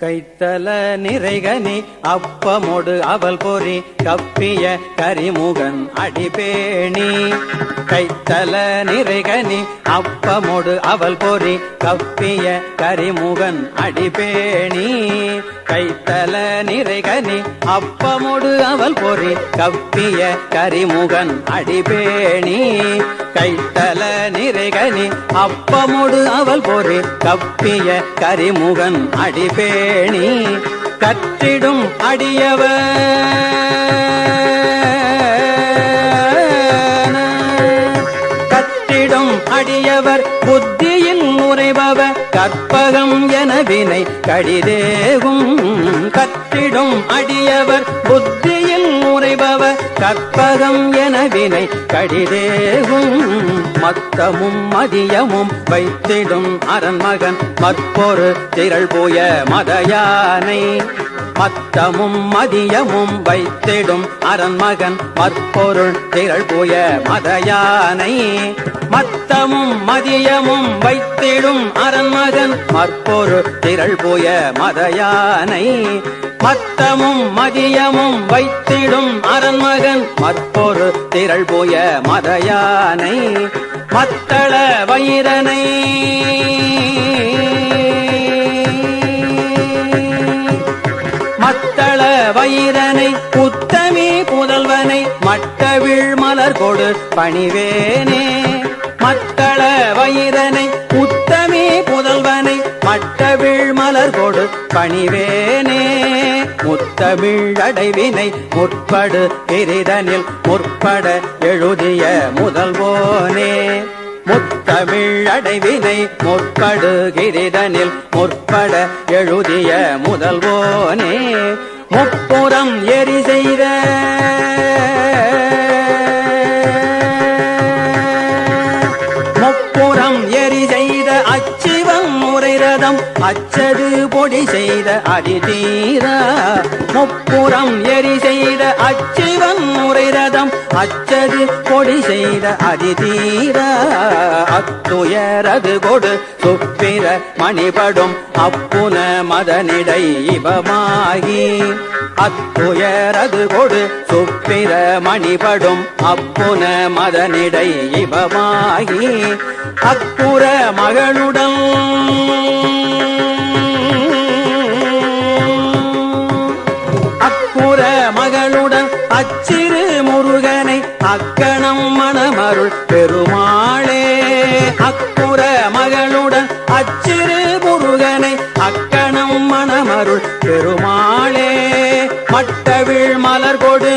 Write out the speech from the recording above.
கைத்தல நிறைகனி அப்பமொடு அவல் பொறி கப்பிய கரிமுகன் அடிபேணி. கைத்தல நிறைகனி அப்பமொடு அவல் பொறி கப்பிய கரிமுகன் அடிபேணி. கைத்தல நிறைகனி அப்பமொடு அவள் பொறி கப்பிய கரிமுகன் அடிபேணி. கைத்தல நிறைகனி அப்பமொடு அவள் பொறி கப்பிய கரிமுகன் அடிபேணி. கற்றிடும் அடியவர் கற்றிடும் அடியவர் புத்தியில் உரைபவர் கற்பகம் என வினை கடிதேகும். கற்றிடும் அடியவர் புத்தியில் முறைபவர் கற்பகம் என வினை கடிதேகும். மத்தமும் மதியமும் வைத்திடும் அரண்மகன். மற்பொரு திரள் போய மதயானை. மத்தமும் மதியமும் வைத்திடும் அரண்மகன் மற்பொருள் திரள் போய மதயானை. மத்தமும் மதியமும் வைத்திடும் அரண்மகன் மற்பொருள் திரள் போய மதயானை. மத்தமும் மதியமும் வைத்திடும் அரண்மகன் மற்பொரு திரள் போய மதயானை. மத்தள வயிரனை மத்தள வைரனை புத்தமி புதல்வனை மட்டவிழ் மலர் கொடு பணிவேனே. மத்தள வைரனை புத்தமி புதல்வனை மட்டவிழ் மலர் கொடு பணிவேனே. முத்தமிழ் அடைவினை முற்படு எரிதனில் முற்பட எழுதிய முதல்வோனே. முத்தமிழ் அடைவினை முற்படு முற்பட எழுதிய முதல்வோனே முப்புறம் எரி செய்த முப்புறம் எரி செய்த அச்சிவம் முறைரதம் அச்சது பொடி செய்த அதிதீரா. முப்புறம் எரி செய்த அச்சிவம் முறைரதம் அச்சது பொடி செய்த அதிதீரா. அத்துயரது கொடு. சுப்பிர மணிபடும் அப்புன மதனிடை இவமாகி அத்துயரது கொடு. சுப்பிர மணிபடும் அப்புன மதனிடை இவமாகி அப்புற மகளுடன் அப்புற மகளுடன் அச்சிறு முருகனை அக்கணம் மணமருள் பெருமாளே. அக்குற மகளுடன் அச்சிறு முருகனை அக்கணம் மணமருள் பெருமாளே மட்டவிழ் மலர் கொடு.